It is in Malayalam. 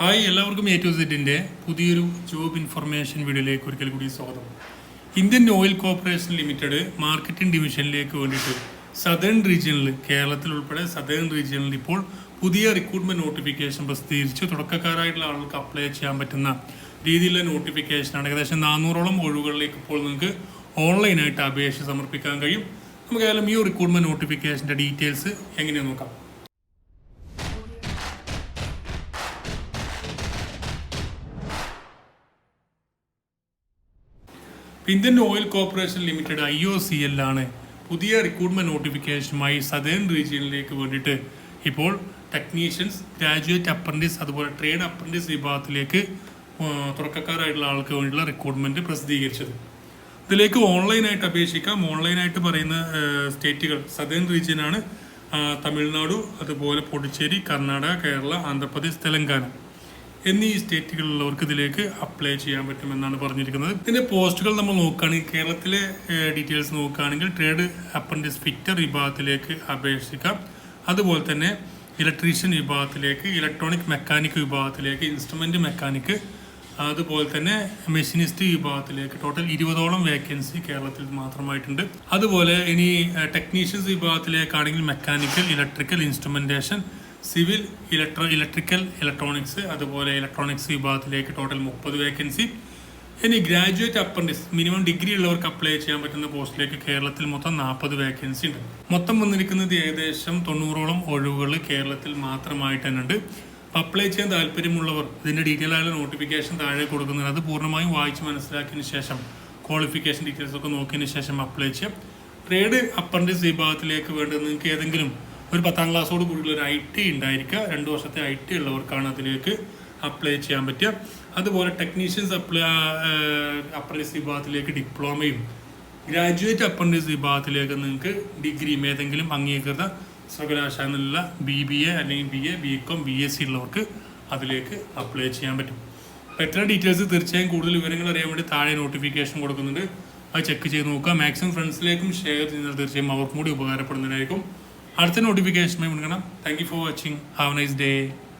ഹായ് എല്ലാവർക്കും എ ടു സെറ്റിന്റെ പുതിയൊരു ജോബ് ഇൻഫർമേഷൻ വീഡിയോയിലേക്ക് ഒരിക്കൽ കൂടി സ്വാഗതം. Indian oil corporation limited marketing ഡിവിഷനിലേക്ക് വേണ്ടിയിട്ട് സദേൺ റീജിയനിൽ കേരളത്തിൽ ഉൾപ്പെടെ സദേൺ റീജിയനിൽ ഇപ്പോൾ പുതിയ റിക്രൂട്ട്മെന്റ് നോട്ടിഫിക്കേഷൻ പ്രസിദ്ധീകരിച്ചു. തുടക്കക്കാരായിട്ടുള്ള ആളുകൾക്ക് അപ്ലൈ ചെയ്യാൻ പറ്റുന്ന രീതിയിലുള്ള നോട്ടിഫിക്കേഷനാണ് ഏകദേശം നാനൂറോളം ഒഴിവുകളിലേക്ക് ഇപ്പോൾ നിങ്ങൾക്ക് ഓൺലൈനായിട്ട് അപേക്ഷ സമർപ്പിക്കാൻ കഴിയും. നമുക്ക് ഏതായാലും ഈ റിക്രൂട്ട്മെന്റ് നോട്ടിഫിക്കേഷന്റെ ഡീറ്റെയിൽസ് എങ്ങനെയാണ് നോക്കാം. Indian oil corporation limited I O C എല്ലാണ് പുതിയ റിക്രൂട്ട്മെന്റ് നോട്ടിഫിക്കേഷനുമായി സദേൺ റീജിയനിലേക്ക് വേണ്ടിയിട്ട് ഇപ്പോൾ ടെക്നീഷ്യൻസ് ഗ്രാജുവേറ്റ് അപ്രന്റീസ് അതുപോലെ ട്രേഡ് അപ്രന്റീസ് വിഭാഗത്തിലേക്ക് തുറക്കക്കാരായിട്ടുള്ള ആൾക്ക് വേണ്ടിയുള്ള റിക്രൂട്ട്മെന്റ് പ്രസിദ്ധീകരിച്ചത്. ഇതിലേക്ക് ഓൺലൈനായിട്ട് അപേക്ഷിക്കാം. ഓൺലൈനായിട്ട് പറയുന്ന സ്റ്റേറ്റുകൾ സദേൺ റീജിയനാണ് തമിഴ്നാടു അതുപോലെ പുതുച്ചേരി കർണാടക കേരള ആന്ധ്രാപ്രദേശ് തെലങ്കാന. എന്നീ സ്റ്റേറ്റുകളിലുള്ളവർക്ക് ഇതിലേക്ക് അപ്ലൈ ചെയ്യാൻ പറ്റുമെന്നാണ് പറഞ്ഞിരിക്കുന്നത്. ഇതിന്റെ പോസ്റ്റുകൾ നമ്മൾ നോക്കുകയാണെങ്കിൽ കേരളത്തിലെ ഡീറ്റെയിൽസ് നോക്കുകയാണെങ്കിൽ ട്രേഡ് അപ്രന്റീസ് ഫിറ്റർ വിഭാഗത്തിലേക്ക് അപേക്ഷിക്കാം. അതുപോലെ തന്നെ ഇലക്ട്രീഷ്യൻ വിഭാഗത്തിലേക്ക് ഇലക്ട്രോണിക് മെക്കാനിക് വിഭാഗത്തിലേക്ക് ഇൻസ്ട്രുമെന്റ് മെക്കാനിക് അതുപോലെ തന്നെ മെഷീനിസ്റ്റ് വിഭാഗത്തിലേക്ക്. ടോട്ടൽ ഇരുപതോളം വേക്കൻസി കേരളത്തിൽ മാത്രമായിട്ടുണ്ട്. അതുപോലെ ഇനി technicians വിഭാഗത്തിലേക്കാണെങ്കിൽ mechanical electrical instrumentation civil electro electrical electronics അതുപോലെ ഇലക്ട്രോണിക്സ് വിഭാഗത്തിലേക്ക് ടോട്ടൽ മുപ്പത് വേക്കൻസി ഇനി ഗ്രാജുവേറ്റ് അപ്രന്റീസ് മിനിമം ഡിഗ്രി ഉള്ളവർക്ക് അപ്ലൈ ചെയ്യാൻ പറ്റുന്ന പോസ്റ്റിലേക്ക് കേരളത്തിൽ മൊത്തം നാൽപ്പത് വേക്കൻസി ഉണ്ട്. മൊത്തം വന്നിരിക്കുന്നത് ഏകദേശം തൊണ്ണൂറോളം ഒഴിവുകൾ കേരളത്തിൽ മാത്രമായിട്ട് തന്നെ ഉണ്ട്. അപ്പോൾ അപ്ലൈ ചെയ്യാൻ താല്പര്യമുള്ളവർ ഇതിന്റെ ഡീറ്റെയിൽ ആയ നോട്ടിഫിക്കേഷൻ താഴെ കൊടുക്കുന്നുണ്ട്. അത് പൂർണമായും വായിച്ച് മനസ്സിലാക്കിയതിന് ശേഷം ക്വാളിഫിക്കേഷൻ ഡീറ്റെയിൽസ് ഒക്കെ നോക്കിയതിന് ശേഷം അപ്ലൈ ചെയ്യാം. ട്രേഡ് അപ്രന്റീസ് വിഭാഗത്തിലേക്ക് വേണ്ടത് നിങ്ങൾക്ക് ഏതെങ്കിലും ഒരു പത്താം ക്ലാസ്സോട് കൂടിയുള്ള ഒരു ഐ ടി ഉണ്ടായിരിക്കുക. രണ്ട് വർഷത്തെ ഐ ടി ഉള്ളവർക്കാണ് അതിലേക്ക് അപ്ലൈ ചെയ്യാൻ പറ്റുക. അതുപോലെ ടെക്നീഷ്യൻസ് അപ്ലൈ അപ്രന്റീസ് വിഭാഗത്തിലേക്ക് ഡിപ്ലോമയും ഗ്രാജുവേറ്റ് അപ്രന്റീസ് വിഭാഗത്തിലേക്ക് നിങ്ങൾക്ക് ഡിഗ്രിയും ഏതെങ്കിലും അംഗീകൃത സർവകലാശാലയിലുള്ള ബി ബി എ അല്ലെങ്കിൽ B A B com B S C ഉള്ളവർക്ക് അതിലേക്ക് അപ്ലൈ ചെയ്യാൻ പറ്റും. അപ്പോൾ എത്ര ഡീറ്റെയിൽസ് തീർച്ചയായും കൂടുതൽ വിവരങ്ങൾ അറിയാൻ വേണ്ടി താഴെ നോട്ടിഫിക്കേഷൻ കൊടുക്കുന്നുണ്ട്. അത് ചെക്ക് ചെയ്ത് നോക്കുക. മാക്സിമം ഫ്രണ്ട്സിലേക്കും ഷെയർ ചെയ്യുന്നത് തീർച്ചയായും അവർക്കും കൂടി ഉപകാരപ്പെടുന്നതായിരിക്കും അടുത്ത നോട്ടിഫിക്കേഷനുമായി മുൻകണം thank you for watching have nice day